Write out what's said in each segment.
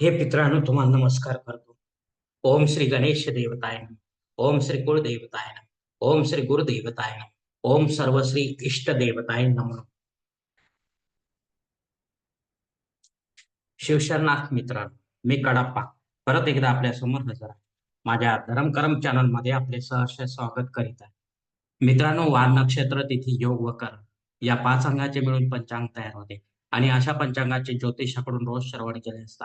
हे मित्रांनो तुम्हाला नमस्कार करतो. ओम श्री गणेश देवताय ओम श्री कुळदेवताय ओम श्री गुरुदेवताय नमः. ओम सर्वश्री इष्ट देवताय नमः. शिवशरनाथ मित्रांनो मी कडाप्पा. परत एकदा आपल्यासमोर हजर आहे. माझ्या धरमकरम चॅनलमध्ये आपले सहर्ष स्वागत करीत आहे. मित्रांनो वार नक्षत्र तिथी योग व कर या पाच अंगाचे मिळून पंचांग तयार होते. आणि अशा पंचांगाचे ज्योतिषाकडून रोज श्रवण केले असता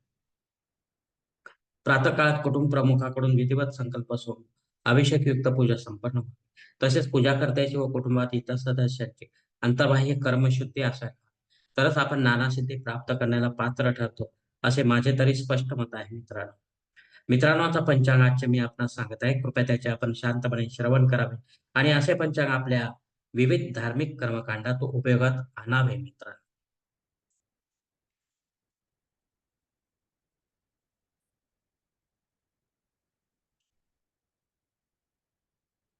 प्रातःकाळात कुटुंब प्रमुखाकडून विधिवत संकल्प सोडून अभिषेक युक्त पूजा संपन्न तसेच पूजा करत्याची व कुटुंबात इतर सदस्यांची अंतर्बाह्य कर्मशुद्धी असावी. तरच आपण नाना सिद्धी प्राप्त करण्याला पात्र ठरतो असे माझे तरी स्पष्ट मत आहे मित्रांनो. मित्रांनो आता पंचांगाचे मी आपणास सांगत आहे. कृपया त्याचे आपण शांतपणे श्रवण करावे. आणि असे पंचांग आपल्या विविध धार्मिक कर्मकांडात उपयोगात आणावे मित्रांनो.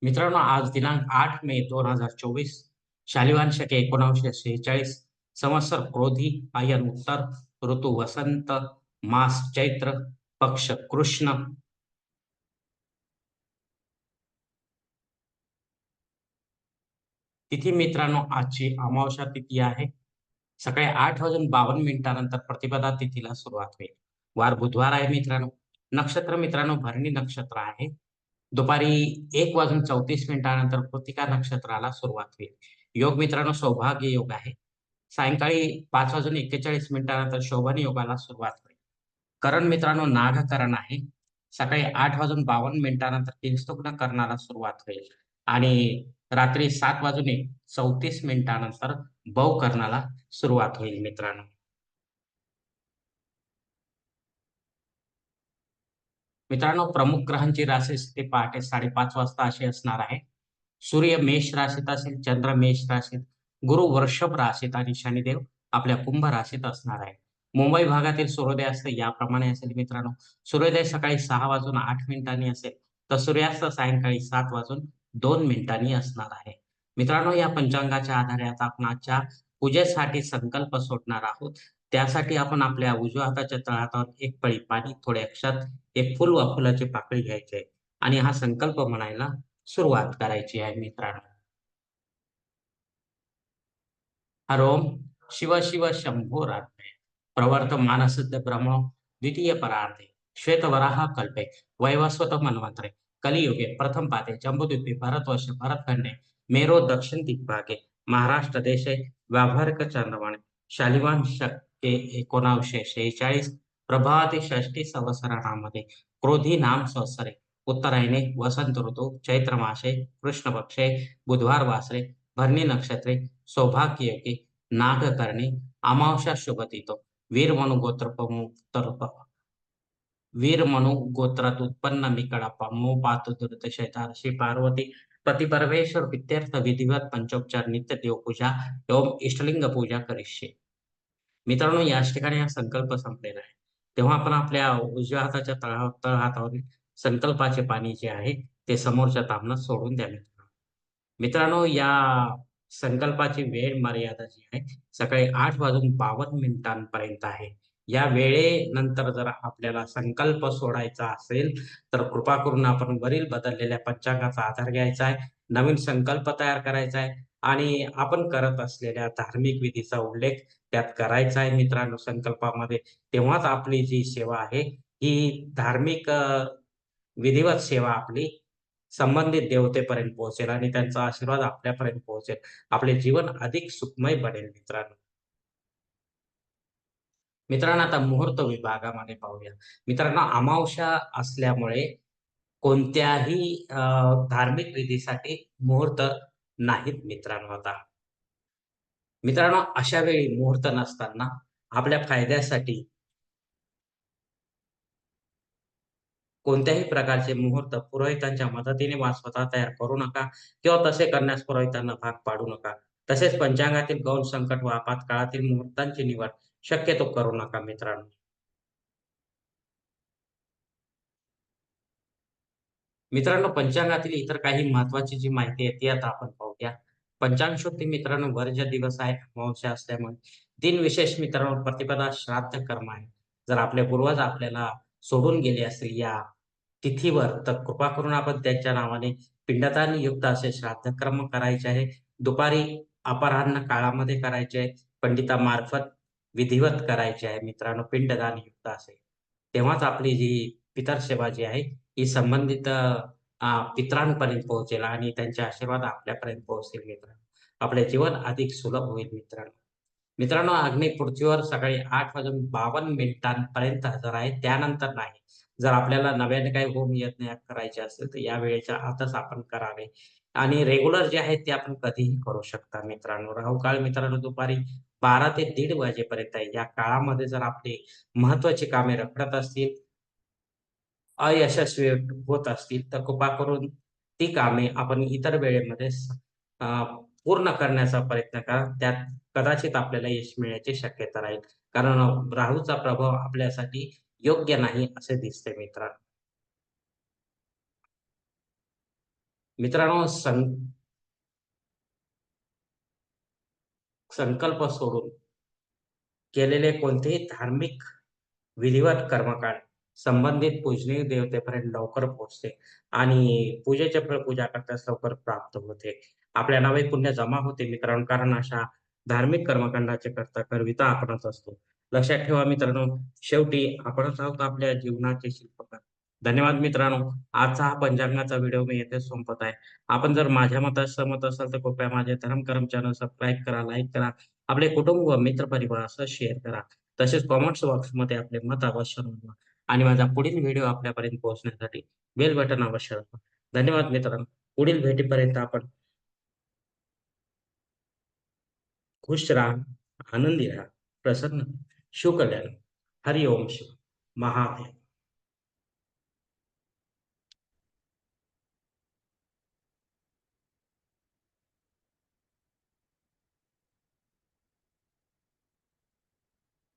मित्रांनो आज दिनांक आठ मे दोन हजार चोवीस शालिवान शके एकोणावीसशे शेहेचाळीस संवत्सर क्रोधी आयन उत्तर ऋतू वसंत मास चैत्र पक्ष कृष्ण. तिथी मित्रांनो आजची अमावस्या तिथी आहे. सकाळी आठ वाजून बावन्न मिनिटानंतर प्रतिपदा तिथीला सुरुवात होईल. वार बुधवार आहे मित्रांनो. नक्षत्र मित्रांनो भरणी नक्षत्र आहे. दुपारी एक वाजून चौतीस मिनिटानंतर कृतिका नक्षत्राला सुरुवात होईल. योग मित्रांनो सौभाग्य योग आहे. सायंकाळी पाच वाजून एक्केचाळीस मिनिटानंतर शोभन योगाला सुरुवात होईल. करण मित्रांनो नागकरण आहे. सकाळी आठ वाजून बावन्न मिनिटानंतर किंस्तुग्न करणाला सुरुवात होईल. आणि रात्री सात वाजून एक चौतीस मिनिटानंतर बव करणाला सुरुवात होईल मित्रांनो. मित्रांनो प्रमुख ग्रहांची राशी स्थिती पहाटे साडेपाच वाजता अशी असणार आहे. सूर्य मेष राशीत असेल चंद्र मेष राशीत गुरु वृषभ राशीत आणि शनिदेव आपल्या कुंभ राशीत असणार आहे. मुंबई भागातील सूर्योदयास्त याप्रमाणे असेल मित्रांनो. सूर्योदय सकाळी सहा वाजून आठ मिनिटांनी असेल तर सूर्यास्त सायंकाळी सात वाजून दोन मिनिटांनी असणार आहे. मित्रांनो या पंचांगाच्या आधारे आता आपण आजच्या पूजेसाठी संकल्प सोडणार आहोत. त्यासाठी आपण आपल्या उजव्या हाताच्या तळहातावर एक पळी पाणी थोड्या अक्षात एक फुल वा फुलाची पाकळी घ्यायची आहे. आणि हा संकल्प म्हणायला सुरुवात करायची आहे मित्रांनो. हरोम शिव शिव शंभो रात्रे प्रवर्त मानसिद्ध ब्रह्म द्वितीय परार्थे. श्वेतवराह कल्पे. वैवस्वत मन्वंतरे. कलियुगे प्रथम पाते. जम्बूद्वीपे भारतवर्ष भरतखंडे. मेरो दक्षिण दिग्भागे. महाराष्ट्र देशे. व्यावहारिक चंद्रवाणे शालिवान ते एकोणावीसशे शेहेचाळीस प्रभाती षष्टी संवत्सरामध्ये क्रोधी नाम संवत्सरे. उत्तरायणे वसंत ऋतू चैत्र मासे कृष्ण पक्षे बुधवार वासरे भरणी नक्षत्रे सौभाग्ययोगी नागकर्णी अमावस्या शुभतितो वीर मनु गोत्र वीर मनु गोत्रात उत्पन्न मी कडापा मो पात दुरित शैतार श्री पार्वती पती परमेश्वर विद्यार्थ विधिवत पंचोपचार नित्य देवपूजा एवं इष्टलिंग पूजा करिष्ये. मित्रांनो याच ठिकाणी हा संकल्प संपलेला आहे. तेव्हा आपण आपल्या उजव्या हाताच्या तळा तळ हातावर संकल्पाचे पाणी जे आहे ते समोरच्या तामनात सोडून द्या मित्रांनो. मित्रांनो या संकल्पाची वेळ मर्यादा जी आहे सकाळी आठ वाजून बावन्न मिनिटांपर्यंत आहे. या वेळेनंतर जर आपल्याला संकल्प सोडायचा असेल तर कृपा करून आपण वरील बदललेल्या पंचांगाचा आधार घ्यायचा आहे. नवीन संकल्प तयार करायचा आहे. आणि आपण करत असलेल्या धार्मिक विधीचा उल्लेख त्यात करायचा आहे मित्रांनो संकल्पामध्ये. तेव्हाच आपली जी सेवा आहे ही धार्मिक विधिवत सेवा आपली संबंधित देवतेपर्यंत पोहोचेल आणि त्यांचा आशीर्वाद आपल्यापर्यंत पोहोचेल. आपले जीवन अधिक सुखमय बनेल मित्रांनो. मित्रांनो आता मुहूर्त विभागामध्ये पाहूया. मित्रांनो अमावस्या असल्यामुळे कोणत्याही धार्मिक विधीसाठी मुहूर्त नाहीत मित्रांनो आता मित्रांनो अशा वेळी मुहूर्त नसताना आपल्या फायद्यासाठी कोणत्याही प्रकारचे मुहूर्त पुरोहितांच्या मदतीने वा स्वतः तयार करू नका किंवा तसे करण्यास पुरोहितांना भाग पाडू नका. तसेच पंचांगातील गौण संकट व आपत्काळातील मुहूर्तांची निवड शक्यतो करू नका मित्रांनो. मित्रांनो पंचांगातील इतर काही महत्वाची जी माहिती आहे ती आता आपण पाहूया. पंचांग शुद्धी मित्रांनो वर्ज्य दिवस आहे, अमावस्या असल्यामुळे. दिन विशेष मित्रांनो प्रतिपदा श्राद्ध कर्म आहे. जर आपले पूर्वज आपल्याला सोडून गेले असतील या तिथीवर तर कृपा करून आपण त्यांच्या नावाने पिंडदान युक्त असे श्राद्ध कर्म करायचे आहे. दुपारी अपराह्न काळामध्ये करायचे आहे. पंडितामार्फत विधिवत करायचे आहे मित्रांनो पिंडदान युक्त असे. तेव्हाच आपली जी पितर सेवा जी आहे ही संबंधित पित्रांपर्यंत पितरांपर्यंत पोहोचेल आणि त्यांचे आशीर्वाद आपल्यापर्यंत पोहोचतील मित्रांनो. आपले जीवन अधिक सुलभ होईल मित्रांनो. मित्रांनो अग्नी पृथ्वीवर सकाळी आठ वाजून 52 मिनिटांपर्यंत हजर आहे. त्यानंतर नाही. जर आपल्याला नव्याने काही होम यज्ञ करायचे असेल तर या वेळेच्या आतच आपण करावे आणि रेग्युलर जे आहे ते आपण कधीही करू शकता मित्रांनो. राहू काळ मित्रांनो दुपारी 12 ते दीड वाजेपर्यंत आहे. या काळामध्ये जर आपली महत्वाची कामे रखडत असतील अयशस्वी होत असतील तर कृपा करून ती कामे आपण इतर वेळेमध्ये पूर्ण करण्याचा प्रयत्न करा. त्यात कदाचित आपल्याला यश मिळण्याची शक्यता राहील. कारण राहूचा प्रभाव आपल्यासाठी योग्य नाही असे दिसते मित्रांनो. मित्रांनो सं संकल्प सोडून केलेले कोणतेही धार्मिक विधिवत कर्मकांड संबंधित पूजनीय देवतेपर्यंत लवकर पोहोचते आणि पूजेचे फळ पूजा करताच लवकर प्राप्त होते. आपल्या नावे पुण्य जमा होते मित्रांनो, कारण अशा धार्मिक कर्मकांडाचे करता करविता आपणच असतो. लक्षात ठेवा मित्रांनो, शेवटी आपणच आहोत आपल्या जीवनाचे शिल्पकार. धन्यवाद मित्रांनो. आजचा हा पंचांगाचा व्हिडिओ मी येथे संपत आहे. आपण जर माझ्या मतास सहमत असाल तर कृपया माझे धर्मकर्म चॅनल सबस्क्राईब करा, लाईक करा. आपले कुटुंब व असं शेअर करा. तसेच कॉमेंट्स बॉक्समध्ये आपले मत अवश्य नोंदवा आणि माझा पुढील व्हिडिओ आपल्यापर्यंत पोहोचण्यासाठी बेल बटन अवश्य धन्यवाद मित्रांनो. पुढील भेटीपर्यंत आपण खुश राहा, आनंदी राहा, प्रसन्न, शिवकल्याण. हरिओम शिव महादेव.